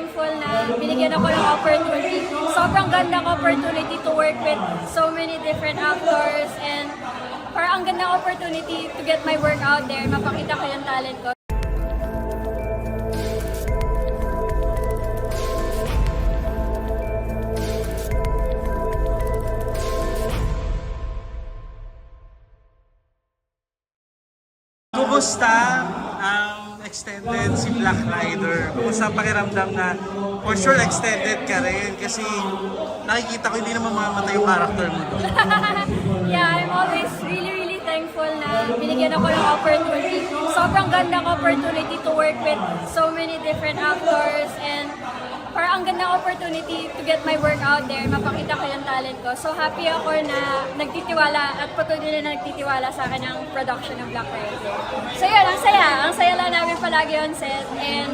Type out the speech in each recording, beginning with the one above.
thankful na binigyan ako ng opportunity. Sobrang gandang opportunity to work with so many different actors and parang ang gandang opportunity to get my work out there, mapakita ko yung talent ko. Kumusta ang extended si Black Rider? Kumusta ang pakiramdam na for sure extended ka rin? Kasi nakikita ko hindi naman mamamatay yung character mo yeah, I'm always really, really thankful na binigyan ako ng opportunity. Sobrang gandang opportunity to work with so many different actors and parang ang gandang opportunity to get my work out there, mapakita ko yung talent ko. So happy ako na nagtitiwala at patuloy na nagtitiwala sa akin ang production ng Black Rider. So yun, ang saya. Ang saya lang namin palagi on set and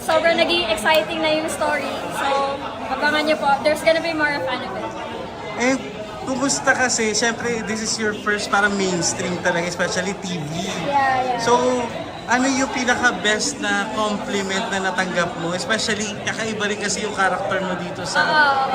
sobrang naging exciting na yung story. So abangan niyo po, there's gonna be more of it. And kumusta kasi, syempre this is your first parang mainstream talaga, especially TV. Yeah, yeah. So, ano yung pinaka-best na compliment na natanggap mo? Especially, kakaiba rin kasi yung character mo dito sa.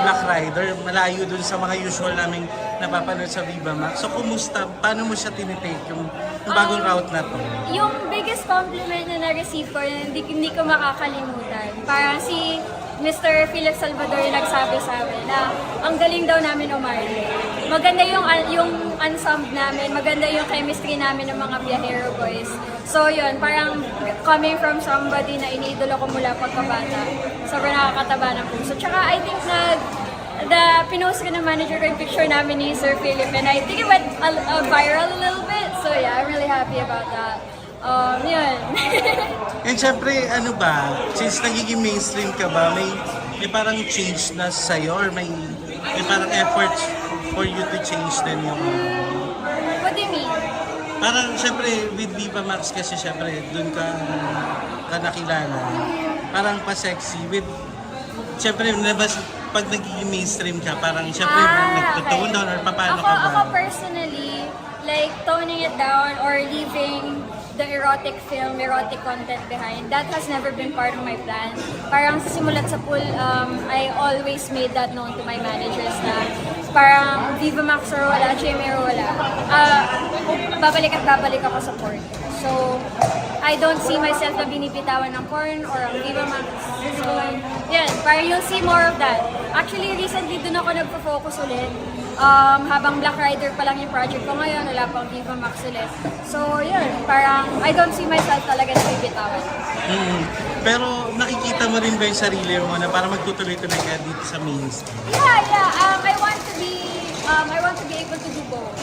Black Rider. Malayo dun sa mga usual naming napapanood sa Viva Max. So, kumusta? Paano mo siya tinitake yung, yung bagong Um, route na to? Yung biggest compliment na na-receive ko, hindi, hindi ko makakalimutan. Parang si Mr. Philip Salvador yung nagsabi sa amin na ang galing daw namin umarte. Maganda yung, yung ensemble namin, maganda yung chemistry namin ng mga biyahero boys. So yun, parang coming from somebody na iniidolo ko mula pagkabata, sobrang nakakataba ng puso. Tsaka I think nag, the pinost ko ng manager ko yung picture namin ni Sir Philip and I think it went a, a viral a little bit. So yeah, I'm really happy about that. Um, yun. And syempre, ano ba, since nagiging mainstream ka ba, may, may parang change na sa'yo or may, may parang efforts for you to change din yung... What do you mean? Parang syempre, with Viva Max kasi syempre, dun ka, ka nakilala. Parang pa-sexy. With, syempre, nabas, pag nagiging mainstream ka, parang syempre, nagtutone down or paano Ah, ako, ka ba? Ako personally, like toning it down or leaving the erotic film, erotic content behind, that has never been part of my plan. Parang sa simulat sa pool, um, I always made that known to my managers na parang Viva Max or wala, GMA or wala, ah, babalik at babalik ako sa porn. So, I don't see myself na binibitawan ng porn or ang Viva Max. So, yan, parang you'll see more of that. Actually, recently dun ako nagpo-focus ulit. Um, habang Black Rider pa lang yung project ko ngayon, wala pang Viva Max ulit. So, yun, parang I don't see myself talaga na bibitawan. Mm. Pero nakikita mo rin ba yung sarili mo na para magtutuloy-tuloy ka dito sa mainstream? Yeah, yeah. Um, I want to be, um, I want to be able to do both.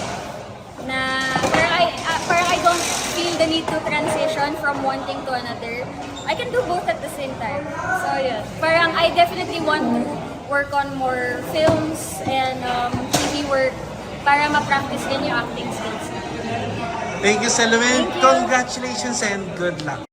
Na, parang I, uh, parang I don't feel the need to transition from one thing to another. I can do both at the same time. So, yun. Parang I definitely want to work on more films and um, TV work para ma-practice din yung acting skills. Thank you, you. Congratulations and good luck.